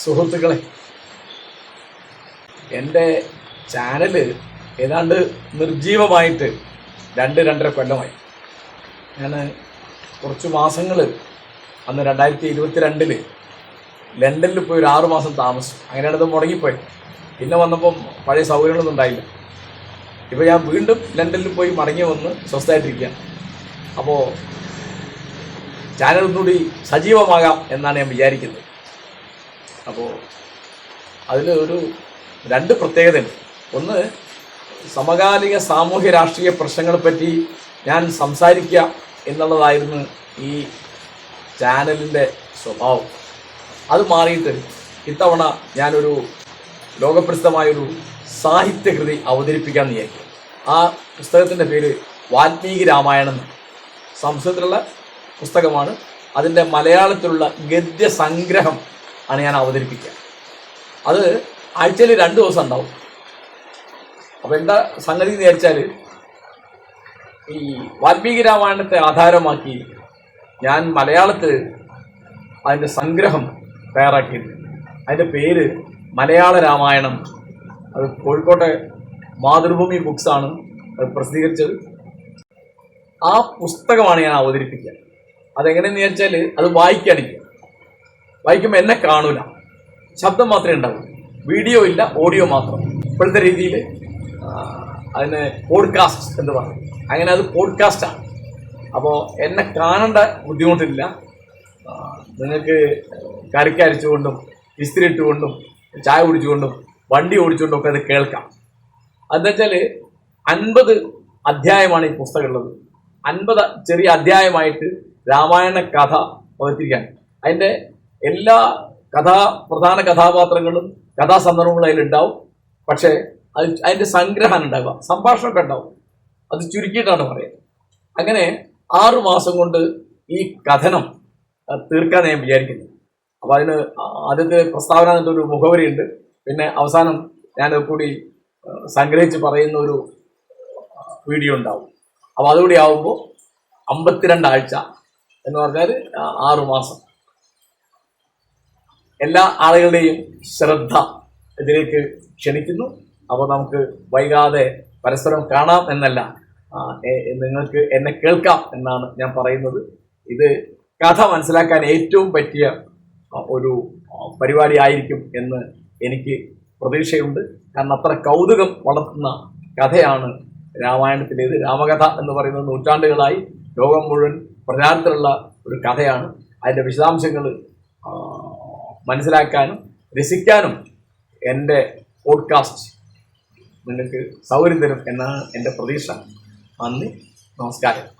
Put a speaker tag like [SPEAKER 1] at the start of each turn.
[SPEAKER 1] സുഹൃത്തുക്കളെ എന്റെ ചാനൽ ഏതാണ്ട് നിർജീവമായിട്ട് രണ്ട് രണ്ടര കൊല്ലമായി. ഞാൻ കുറച്ച് മാസങ്ങൾ അന്ന് രണ്ടായിരത്തി ഇരുപത്തി രണ്ടിൽ ലണ്ടനിൽ പോയി ഒരു ആറു മാസം താമസിച്ചു. അങ്ങനെയാണ് ഇത് മുടങ്ങിപ്പോയി. പിന്നെ വന്നപ്പം പഴയ സൗകര്യങ്ങളൊന്നും ഉണ്ടായില്ല. ഇപ്പോൾ ഞാൻ വീണ്ടും ലണ്ടനിൽ പോയി മടങ്ങി വന്ന് സ്വസ്ഥമായിട്ടിരിക്കുകയാണ്. അപ്പോൾ ചാനൽ ഒന്നുകൂടി സജീവമാകാം എന്നാണ് ഞാൻ വിചാരിക്കുന്നത്. അപ്പോൾ അതിൽ ഒരു രണ്ട് പ്രത്യേകതയുണ്ട്. ഒന്ന് സമകാലിക സാമൂഹ്യ രാഷ്ട്രീയ പ്രശ്നങ്ങളെ പറ്റി ഞാൻ സംസാരിക്കുക എന്നുള്ളതായിരുന്നു ഈ ചാനലിന്റെ സ്വഭാവം. അത് മാറിയിട്ട് ഇത്തവണ ഞാനൊരു ലോകപ്രസിദ്ധമായൊരു സാഹിത്യകൃതി അവതരിപ്പിക്കാൻ നീക്കി ആ പുസ്തകത്തിന്റെ പേര് വാൽമീകി രാമായണം സംസ്കൃതത്തിലുള്ള പുസ്തകമാണ്. അതിന്റെ മലയാളത്തിലുള്ള ഗദ്യ സംഗ്രഹം ആണ് ഞാൻ അവതരിപ്പിക്കുക. അത് ആഴ്ചയിൽ രണ്ട് ദിവസം ഉണ്ടാവും. അപ്പോൾ എന്താ സംഗതി എന്ന് വിചാരിച്ചാൽ ഈ വാൽമീകി രാമായണത്തെ ആധാരമാക്കി ഞാൻ മലയാളത്തിൽ അതിന്റെ സംഗ്രഹം തയ്യാറാക്കിയിട്ടുണ്ട്. അതിന്റെ പേര് മലയാള രാമായണം. അത് കോഴിക്കോട്ടെ മാതൃഭൂമി ബുക്സാണ് അത് പ്രസിദ്ധീകരിച്ചത്. ആ പുസ്തകമാണ് ഞാൻ അവതരിപ്പിക്കുക. അതെങ്ങനെയെന്ന് വിചാരിച്ചാൽ അത് വായിക്കാണില്ല വായിക്കുമ്പോൾ എന്നെ കാണൂല. ശബ്ദം മാത്രമേ ഉണ്ടാവൂ. വീഡിയോ ഇല്ല ഓഡിയോ മാത്രം. ഇപ്പോഴത്തെ രീതിയിൽ അതിന് പോഡ്കാസ്റ്റ് എന്ന് പറയും. അങ്ങനെ അത് പോഡ്കാസ്റ്റാണ് അപ്പോൾ എന്നെ കാണേണ്ട ബുദ്ധിമുട്ടില്ല. നിങ്ങൾക്ക് കറിക്കരച്ചുകൊണ്ടും ഇസ്തിരി ഇട്ടുകൊണ്ടും ചായ കുടിച്ചുകൊണ്ടും വണ്ടി ഓടിച്ചുകൊണ്ടും ഒക്കെ അത് കേൾക്കാം. അതെന്ന് വെച്ചാൽ അൻപത് അധ്യായമാണ് ഈ പുസ്തകം ഉള്ളത് അൻപത് ചെറിയ അധ്യായമായിട്ട് രാമായണ കഥ പകർത്തിരിക്കുകയാണ് അതിന്റെ എല്ലാ കഥാ പ്രധാന കഥാപാത്രങ്ങളും കഥാസന്ദർഭങ്ങളും അതിലുണ്ടാവും പക്ഷേ അത് അതിന്റെ സംഗ്രഹം ഉണ്ടാവുക. സംഭാഷണമൊക്കെ ഉണ്ടാവും. അത് ചുരുക്കിയിട്ടാണ് പറയുന്നത്. അങ്ങനെ ആറു മാസം കൊണ്ട് ഈ കഥനം തീർക്കാൻ ഞാൻ വിചാരിക്കുന്നു അപ്പോൾ അതിന് ആദ്യത്തെ പ്രസ്താവന എന്നിട്ട് ഒരു മുഖവരിയുണ്ട് പിന്നെ അവസാനം ഞാനത് കൂടി സംഗ്രഹിച്ച് പറയുന്ന ഒരു വീഡിയോ ഉണ്ടാവും. അപ്പോൾ അതുകൂടി ആവുമ്പോൾ അമ്പത്തിരണ്ട് ആഴ്ച എന്ന് പറഞ്ഞാൽ ആറു മാസം. എല്ലാ ആളുകളുടെയും ശ്രദ്ധ ഇതിലേക്ക് ക്ഷണിക്കുന്നു. അപ്പോൾ നമുക്ക് വൈകാതെ പരസ്പരം കാണാം എന്നല്ല. നിങ്ങൾക്ക് എന്നെ കേൾക്കാം എന്നാണ് ഞാൻ പറയുന്നത്. ഇത് കഥ മനസ്സിലാക്കാൻ ഏറ്റവും പറ്റിയ ഒരു പരിപാടി ആയിരിക്കും എന്ന് എനിക്ക് പ്രതീക്ഷയുണ്ട്. കാരണം അത്ര കൗതുകം വളർത്തുന്ന കഥയാണ് രാമായണത്തിലേത്. രാമകഥ എന്ന് പറയുന്നത് നൂറ്റാണ്ടുകളായി ലോകം മുഴുവൻ പ്രചാരത്തിലുള്ള ഒരു കഥയാണ്. അതിന്റെ വിശദാംശങ്ങൾ മനസ്സിലാക്കാനും രസിക്കാനും എന്റെ പോഡ്കാസ്റ്റ് നിങ്ങൾക്ക് സൗകര്യം തരും എന്നാണ് എന്റെ പ്രതീക്ഷ. നന്ദി നമസ്കാരം.